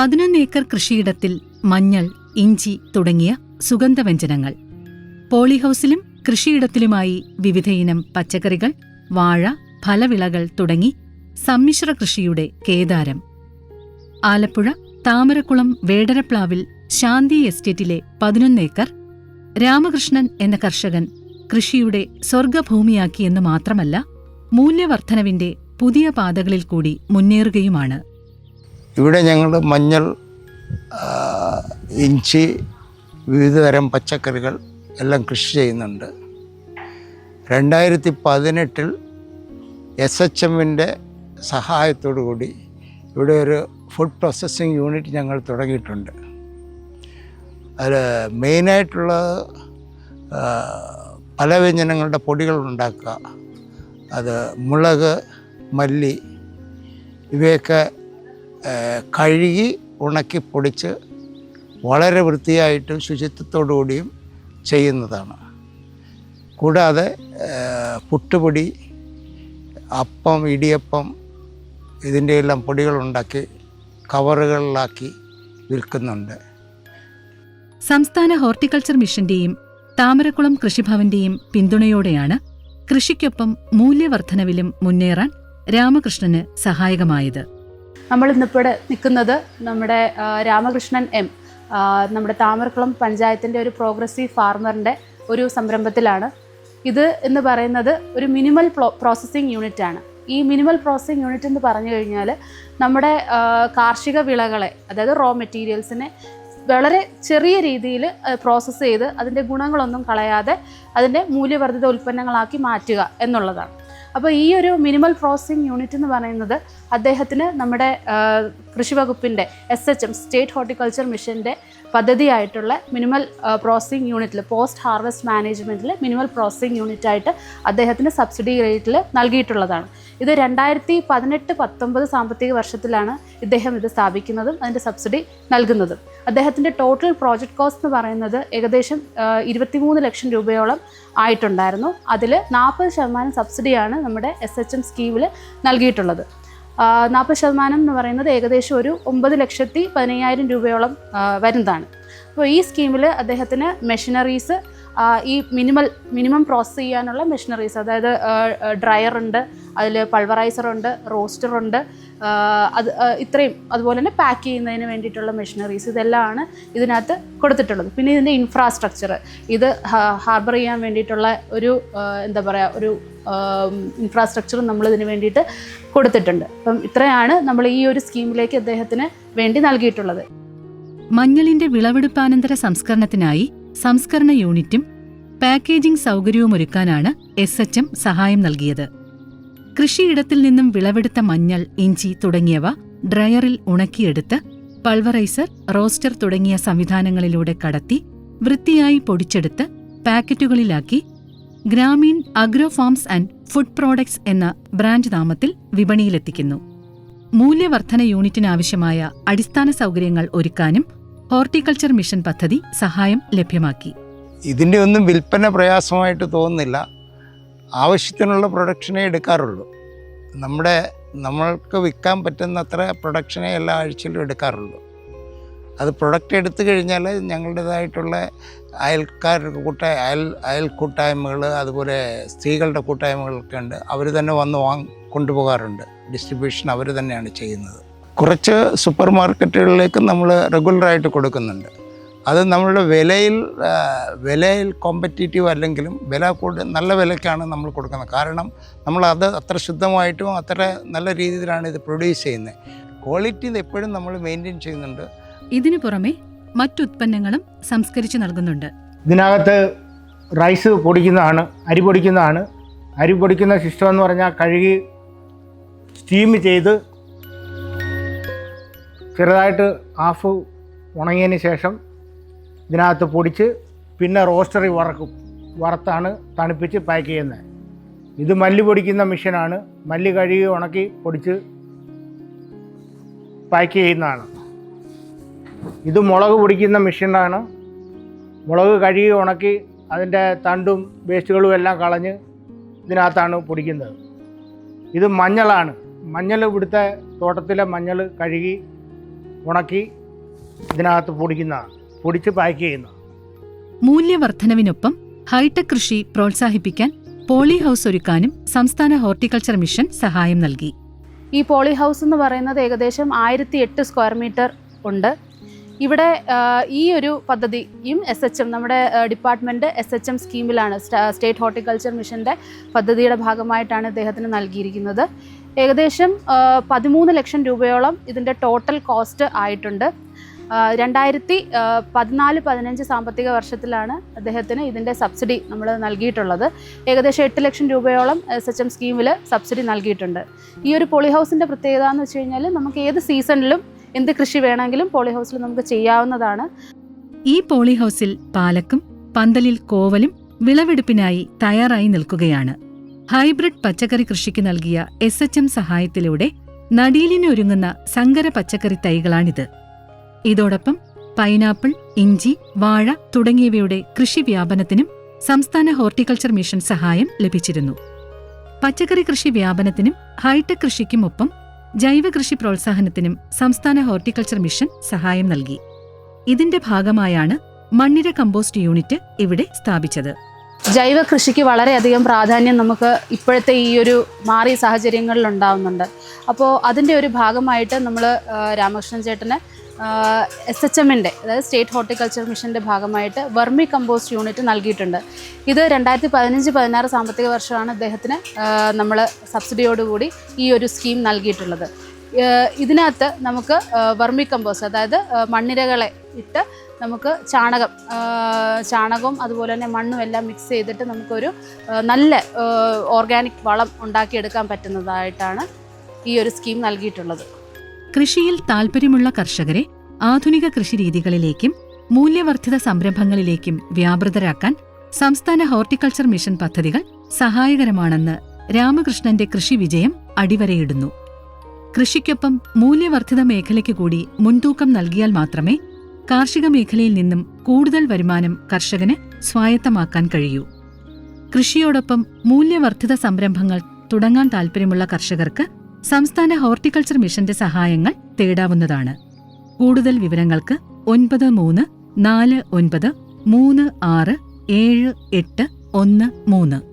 പതിനൊന്ന് ഏക്കർ കൃഷിയിടത്തിൽ മഞ്ഞൾ ഇഞ്ചി തുടങ്ങിയ സുഗന്ധവ്യഞ്ജനങ്ങൾ. പോളിഹൌസിലും കൃഷിയിടത്തിലുമായി വിവിധയിനം പച്ചക്കറികൾ വാഴ ഫലവിളകൾ തുടങ്ങി സമ്മിശ്ര കൃഷിയുടെ കേദാരം. ആലപ്പുഴ താമരക്കുളം വേടരപ്ലാവിൽ ശാന്തി എസ്റ്റേറ്റിലെ പതിനൊന്ന് ഏക്കർ രാമകൃഷ്ണൻ എന്ന കർഷകൻ കൃഷിയുടെ സ്വർഗഭൂമിയാക്കിയെന്ന് മാത്രമല്ല മൂല്യവർദ്ധനവിന്റെ പുതിയ പാതകളിൽ കൂടി മുന്നേറുകയുമാണ്. ഇവിടെ ഞങ്ങൾ മഞ്ഞൾ ഇഞ്ചി വിവിധതരം പച്ചക്കറികൾ എല്ലാം കൃഷി ചെയ്യുന്നുണ്ട്. രണ്ടായിരത്തി പതിനെട്ടിൽ എസ് എച്ച് എമ്മിന്റെ സഹായത്തോടു കൂടി ഇവിടെ ഒരു ഫുഡ് പ്രോസസ്സിംഗ് യൂണിറ്റ് ഞങ്ങൾ തുടങ്ങിയിട്ടുണ്ട്. അതിൽ മെയിനായിട്ടുള്ള പല വ്യഞ്ജനങ്ങളുടെ പൊടികൾ ഉണ്ടാക്കുക. അത് മുളക് മല്ലി ഇവയൊക്കെ കഴുകി ഉണക്കി പൊടിച്ച് വളരെ വൃത്തിയായിട്ടും ശുചിത്വത്തോടുകൂടിയും ചെയ്യുന്നതാണ്. കൂടാതെ പുട്ടുപൊടി അപ്പം ഇടിയപ്പം ഇതിന്റെ എല്ലാം പൊടികളുണ്ടാക്കി കവറുകളിലാക്കി വിൽക്കുന്നുണ്ട്. സംസ്ഥാന ഹോർട്ടിക്കൾച്ചർ മിഷന്റെയും താമരക്കുളം കൃഷിഭവന്റെയും പിന്തുണയോടെയാണ് കൃഷിക്കൊപ്പം മൂല്യവർദ്ധനവിലും മുന്നേറാൻ രാമകൃഷ്ണന് സഹായകമായത്. നമ്മൾ ഇന്നിപ്പോൾ നിൽക്കുന്നത് നമ്മുടെ രാമകൃഷ്ണൻ എം. നമ്മുടെ താമരക്കുളം പഞ്ചായത്തിന്റെ ഒരു പ്രോഗ്രസീവ് ഫാർമറിന്റെ ഒരു സംരംഭത്തിലാണ്. ഇത് എന്ന് പറയുന്നത് ഒരു മിനിമൽ പ്രോസസ്സിംഗ് യൂണിറ്റ് ആണ്. ഈ മിനിമൽ പ്രോസസ്സിംഗ് യൂണിറ്റ് എന്ന് പറഞ്ഞു കഴിഞ്ഞാൽ നമ്മുടെ കാർഷിക വിളകളെ അതായത് റോ മെറ്റീരിയൽസിനെ വളരെ ചെറിയ രീതിയിൽ പ്രോസസ്സ് ചെയ്ത് അതിന്റെ ഗുണങ്ങളൊന്നും കളയാതെ അതിന്റെ മൂല്യവർദ്ധിത ഉൽപ്പന്നങ്ങളാക്കി മാറ്റുക എന്നുള്ളതാണ്. അപ്പോൾ ഈ ഒരു മിനിമൽ പ്രോസസ്സിംഗ് യൂണിറ്റ് എന്ന് പറയുന്നത് അദ്ദേഹത്തിന് നമ്മുടെ കൃഷി വകുപ്പിന്റെ S H M state horticulture മിഷന്റെ പദ്ധതിയായിട്ടുള്ള മിനിമൽ പ്രോസസ്സിംഗ് യൂണിറ്റിൽ പോസ്റ്റ് ഹാർവസ്റ്റ് മാനേജ്മെന്റിൽ മിനിമൽ പ്രോസസിങ് യൂണിറ്റ് ആയിട്ട് അദ്ദേഹത്തിന് സബ്സിഡി റേറ്റിൽ നൽകിയിട്ടുള്ളതാണ്. ഇത് രണ്ടായിരത്തി പതിനെട്ട് പത്തൊമ്പത് സാമ്പത്തിക വർഷത്തിലാണ് ഇദ്ദേഹം ഇത് സ്ഥാപിക്കുന്നതും അതിന്റെ സബ്സിഡി നൽകുന്നതും. അദ്ദേഹത്തിന്റെ ടോട്ടൽ പ്രോജക്റ്റ് കോസ്റ്റ് എന്ന് പറയുന്നത് ഏകദേശം ഇരുപത്തിമൂന്ന് ലക്ഷം രൂപയോളം ആയിട്ടുണ്ടായിരുന്നു. അതിൽ നാൽപ്പത് ശതമാനം സബ്സിഡിയാണ് നമ്മുടെ എസ് എച്ച് എം സ്കീമിൽ നൽകിയിട്ടുള്ളത്. നാൽപ്പത് ശതമാനം എന്ന് പറയുന്നത് ഏകദേശം ഒരു ഒമ്പത് ലക്ഷത്തി പതിനയ്യായിരം രൂപയോളം വരുന്നതാണ്. അപ്പോൾ ഈ സ്കീമിൽ അദ്ദേഹത്തിന് മെഷീനറീസ് ഈ മിനിമൽ മിനിമം പ്രോസസ്സ് ചെയ്യാനുള്ള മെഷീനറീസ് അതായത് ഡ്രയർ ഉണ്ട് അതിൽ പൾവറൈസർ ഉണ്ട് റോസ്റ്റർ ഉണ്ട് അത് ഇത്രയും അതുപോലെ തന്നെ പാക്ക് ചെയ്യുന്നതിന് വേണ്ടിയിട്ടുള്ള മെഷീനറീസ് ഇതെല്ലാമാണ് ഇതിനകത്ത് കൊടുത്തിട്ടുള്ളത്. പിന്നെ ഇതിന്റെ ഇൻഫ്രാസ്ട്രക്ചർ ഇത് ഹാർബർ ചെയ്യാൻ വേണ്ടിയിട്ടുള്ള ഒരു എന്താ പറയുക ഒരു ഇൻഫ്രാസ്ട്രക്ചറും നമ്മൾ ഇതിന് വേണ്ടിയിട്ട് കൊടുത്തിട്ടുണ്ട്. അപ്പം ഇത്രയാണ് നമ്മൾ ഈ ഒരു സ്കീമിലേക്ക് അദ്ദേഹത്തിന് വേണ്ടി നൽകിയിട്ടുള്ളത്. മഞ്ഞളിന്റെ വിളവെടുപ്പാനന്തര സംസ്കരണത്തിനായി സംസ്കരണ യൂണിറ്റും പാക്കേജിംഗ് സൗകര്യവുമൊരുക്കാനാണ് എസ് എച്ച് എം സഹായം നൽകിയത്. കൃഷിയിടത്തിൽ നിന്നും വിളവെടുത്ത മഞ്ഞൾ ഇഞ്ചി തുടങ്ങിയവ ഡ്രയറിൽ ഉണക്കിയെടുത്ത് പൾവറൈസർ റോസ്റ്റർ തുടങ്ങിയ സംവിധാനങ്ങളിലൂടെ കടത്തി വൃത്തിയായി പൊടിച്ചെടുത്ത് പാക്കറ്റുകളിലാക്കി Grameen agro farms and food products എന്ന ബ്രാൻഡ് നാമത്തിൽ വിപണിയിലെത്തിക്കുന്നു. മൂല്യവർദ്ധന യൂണിറ്റിനാവശ്യമായ അടിസ്ഥാന സൗകര്യങ്ങൾ ഒരുക്കാനും ഹോർട്ടിക്കൾച്ചർ മിഷൻ പദ്ധതി സഹായം ലഭ്യമാക്കി. ഇതിന്റെ ഒന്നും വിൽപ്പന പ്രയാസമായിട്ട് തോന്നുന്നില്ല. ആവശ്യത്തിനുള്ള പ്രൊഡക്ഷനെ എടുക്കാറുള്ളൂ. നമ്മുടെ നമ്മൾക്ക് വിൽക്കാൻ പറ്റുന്നത്ര പ്രൊഡക്ഷനെ എല്ലാ ആഴ്ചയിലും എടുക്കാറുള്ളൂ. അത് പ്രൊഡക്റ്റ് എടുത്തു കഴിഞ്ഞാൽ ഞങ്ങളുടേതായിട്ടുള്ള അയൽക്കാരുടെ കൂട്ട അയൽ അയൽ കൂട്ടായ്മകൾ അതുപോലെ സ്ത്രീകളുടെ കൂട്ടായ്മകളൊക്കെ ഉണ്ട്. അവർ തന്നെ വന്ന് വാങ് കൊണ്ടുപോകാറുണ്ട്. ഡിസ്ട്രിബ്യൂഷൻ അവർ തന്നെയാണ് ചെയ്യുന്നത്. കുറച്ച് സൂപ്പർ മാർക്കറ്റുകളിലേക്ക് നമ്മൾ റെഗുലറായിട്ട് കൊടുക്കുന്നുണ്ട്. അത് നമ്മളുടെ വിലയിൽ വിലയിൽ കോമ്പറ്റീറ്റീവ് അല്ലെങ്കിലും വില കൂടുതൽ നല്ല വിലയ്ക്കാണ് നമ്മൾ കൊടുക്കുന്നത്. കാരണം നമ്മളത് അത് അത്ര ശുദ്ധമായിട്ടും അത്ര നല്ല രീതിയിലാണ് ഇത് പ്രൊഡ്യൂസ് ചെയ്യുന്നത്. ക്വാളിറ്റി ഇത് എപ്പോഴും നമ്മൾ മെയിന്റെയിൻ ചെയ്യുന്നുണ്ട്. ഇതിനു പുറമെ മറ്റുത്പന്നങ്ങളും സംസ്കരിച്ച് നൽകുന്നുണ്ട്. ഇതിനകത്ത് റൈസ് പൊടിക്കുന്നതാണ് അരി പൊടിക്കുന്നതാണ്. അരി പൊടിക്കുന്ന സിസ്റ്റം എന്ന് പറഞ്ഞാൽ കഴുകി സ്റ്റീം ചെയ്ത് ചെറുതായിട്ട് ഹാഫ് ഉണങ്ങിയതിന് ശേഷം ഇതിനകത്ത് പൊടിച്ച് പിന്നെ റോസ്റ്ററി വറക്കും. വറുത്താണ് തണുപ്പിച്ച് പാക്ക് ചെയ്യുന്നത് ഇത് മല്ലി പൊടിക്കുന്ന മെഷീനാണ് മല്ലി കഴുകി ഉണക്കി പൊടിച്ച് പാക്ക് ചെയ്യുന്നതാണ്. ഇത് മുളക് പൊടിക്കുന്ന മെഷീനാണ് മുളക് കഴുകി ഉണക്കി അതിന്റെ തണ്ടും വേസ്റ്റുകളും എല്ലാം കളഞ്ഞ് ഇതിനകത്താണ് പൊടിക്കുന്നത്. ഇത് മഞ്ഞളാണ്. മഞ്ഞൾ ഇവിടുത്തെ തോട്ടത്തിലെ മഞ്ഞൾ കഴുകി ഉണക്കി ഇതിനകത്ത് പൊടിക്കുന്നതാണ് പൊടിച്ച് പാക്ക് ചെയ്യുന്നതാണ് മൂല്യവർദ്ധനവിനൊപ്പം ഹൈടെക് കൃഷി പ്രോത്സാഹിപ്പിക്കാൻ പോളി ഹൗസ് ഒരുക്കാനും സംസ്ഥാന ഹോർട്ടിക്കൾച്ചർ മിഷൻ സഹായം നൽകി. ഈ പോളി ഹൗസ് എന്ന് പറയുന്നത് ഏകദേശം ആയിരത്തി എട്ട് സ്ക്വയർ മീറ്റർ ഉണ്ട്. ഇവിടെ ഈ ഒരു പദ്ധതിയും എസ് എച്ച് എം നമ്മുടെ ഡിപ്പാർട്ട്മെന്റ് എസ് എച്ച് എം സ്കീമിലാണ് സ്റ്റേറ്റ് ഹോർട്ടിക്കൾച്ചർ മിഷന്റെ പദ്ധതിയുടെ ഭാഗമായിട്ടാണ് ഇദ്ദേഹത്തിന് നൽകിയിരിക്കുന്നത്. ഏകദേശം പതിമൂന്ന് ലക്ഷം രൂപയോളം ഇതിന്റെ ടോട്ടൽ കോസ്റ്റ് ആയിട്ടുണ്ട്. രണ്ടായിരത്തി പതിനാല് പതിനഞ്ച് സാമ്പത്തിക വർഷത്തിലാണ് അദ്ദേഹത്തിന് ഇതിന്റെ സബ്സിഡി നമ്മൾ നൽകിയിട്ടുള്ളത്. ഏകദേശം എട്ട് ലക്ഷം രൂപയോളം എസ് എച്ച് എം സ്കീമിൽ സബ്സിഡി നൽകിയിട്ടുണ്ട്. ഈ ഒരു പോളി ഹൗസിന്റെ പ്രത്യേകത എന്ന് വെച്ച് കഴിഞ്ഞാൽ നമുക്ക് ഏത് സീസണിലും എന്ത് കൃഷി വേണമെങ്കിലും പോളി ഹൗസിൽ നമുക്ക് ചെയ്യാവുന്നതാണ്. ഈ പോളി ഹൗസിൽ പാലക്കും പന്തലിൽ കോവലും വിളവെടുപ്പിനായി തയ്യാറായി നിൽക്കുകയാണ്. ഹൈബ്രിഡ് പച്ചക്കറി കൃഷിക്ക് നൽകിയ എസ് എച്ച് എം സഹായത്തിലൂടെ നടീലിനൊരുങ്ങുന്ന സങ്കര പച്ചക്കറി തൈകളാണിത്. ഇതോടൊപ്പം പൈനാപ്പിൾ ഇഞ്ചി വാഴ തുടങ്ങിയവയുടെ കൃഷി വ്യാപനത്തിനും സംസ്ഥാന ഹോർട്ടിക്കൾച്ചർ മിഷൻ സഹായം ലഭിച്ചിരുന്നു. പച്ചക്കറി കൃഷി വ്യാപനത്തിനും ഹൈടെക് കൃഷിക്കുമൊപ്പം ജൈവ കൃഷി പ്രോത്സാഹനത്തിനും സംസ്ഥാന ഹോർട്ടിക്കൾച്ചർ മിഷൻ സഹായം നൽകി. ഇതിന്റെ ഭാഗമായാണ് മണ്ണിര കമ്പോസ്റ്റ് യൂണിറ്റ് ഇവിടെ സ്ഥാപിച്ചത്. ജൈവ കൃഷിക്ക് വളരെയധികം പ്രാധാന്യം നമുക്ക് ഇപ്പോഴത്തെ ഈ ഒരു മാറിയ സാഹചര്യങ്ങളിൽ ഉണ്ടാവുന്നുണ്ട്. അപ്പോൾ അതിന്റെ ഒരു ഭാഗമായിട്ട് നമ്മൾ രാമകൃഷ്ണൻ ചേട്ടന് എസ് എച്ച് എമ്മിന്റെ അതായത് സ്റ്റേറ്റ് ഹോർട്ടിക്കൾച്ചർ മിഷന്റെ ഭാഗമായിട്ട് വെർമി കമ്പോസ്റ്റ് യൂണിറ്റ് നൽകിയിട്ടുണ്ട്. ഇത് രണ്ടായിരത്തി പതിനഞ്ച് പതിനാറ് സാമ്പത്തിക വർഷമാണ് അദ്ദേഹത്തിന് നമ്മൾ സബ്സിഡിയോടുകൂടി ഈ ഒരു സ്കീം നൽകിയിട്ടുള്ളത്. ഇതിനകത്ത് നമുക്ക് വെർമി കമ്പോസ് അതായത് മണ്ണിരകളെ ഇട്ട് നമുക്ക് ചാണകം ചാണകവും അതുപോലെ തന്നെ മണ്ണും എല്ലാം മിക്സ് ചെയ്തിട്ട് നമുക്കൊരു നല്ല ഓർഗാനിക് വളം ഉണ്ടാക്കിയെടുക്കാൻ പറ്റുന്നതായിട്ടാണ് ഈ ഒരു സ്കീം നൽകിയിട്ടുള്ളത്. കൃഷിയിൽ താൽപ്പര്യമുള്ള കർഷകരെ ആധുനിക കൃഷിരീതികളിലേക്കും മൂല്യവർദ്ധിത സംരംഭങ്ങളിലേക്കും വ്യാപൃതരാക്കാൻ സംസ്ഥാന ഹോർട്ടിക്കൾച്ചർ മിഷൻ പദ്ധതികൾ സഹായകരമാണെന്ന് രാമകൃഷ്ണന്റെ കൃഷി വിജയം അടിവരയിടുന്നു. കൃഷിക്കൊപ്പം മൂല്യവർദ്ധിത മേഖലയ്ക്ക് കൂടി മുൻതൂക്കം നൽകിയാൽ മാത്രമേ കാർഷിക മേഖലയിൽ നിന്നും കൂടുതൽ വരുമാനം കർഷകന് സ്വായത്തമാക്കാൻ കഴിയൂ. കൃഷിയോടൊപ്പം മൂല്യവർദ്ധിത സംരംഭങ്ങൾ തുടങ്ങാൻ താൽപ്പര്യമുള്ള കർഷകർക്ക് സംസ്ഥാന ഹോർട്ടിക്കൾച്ചർ മിഷന്റെ സഹായങ്ങൾ തേടാവുന്നതാണ്. കൂടുതൽ വിവരങ്ങൾക്ക് ഒൻപത് മൂന്ന് നാല് ഒൻപത് മൂന്ന് ആറ് ഏഴ് എട്ട് ഒന്ന് മൂന്ന്.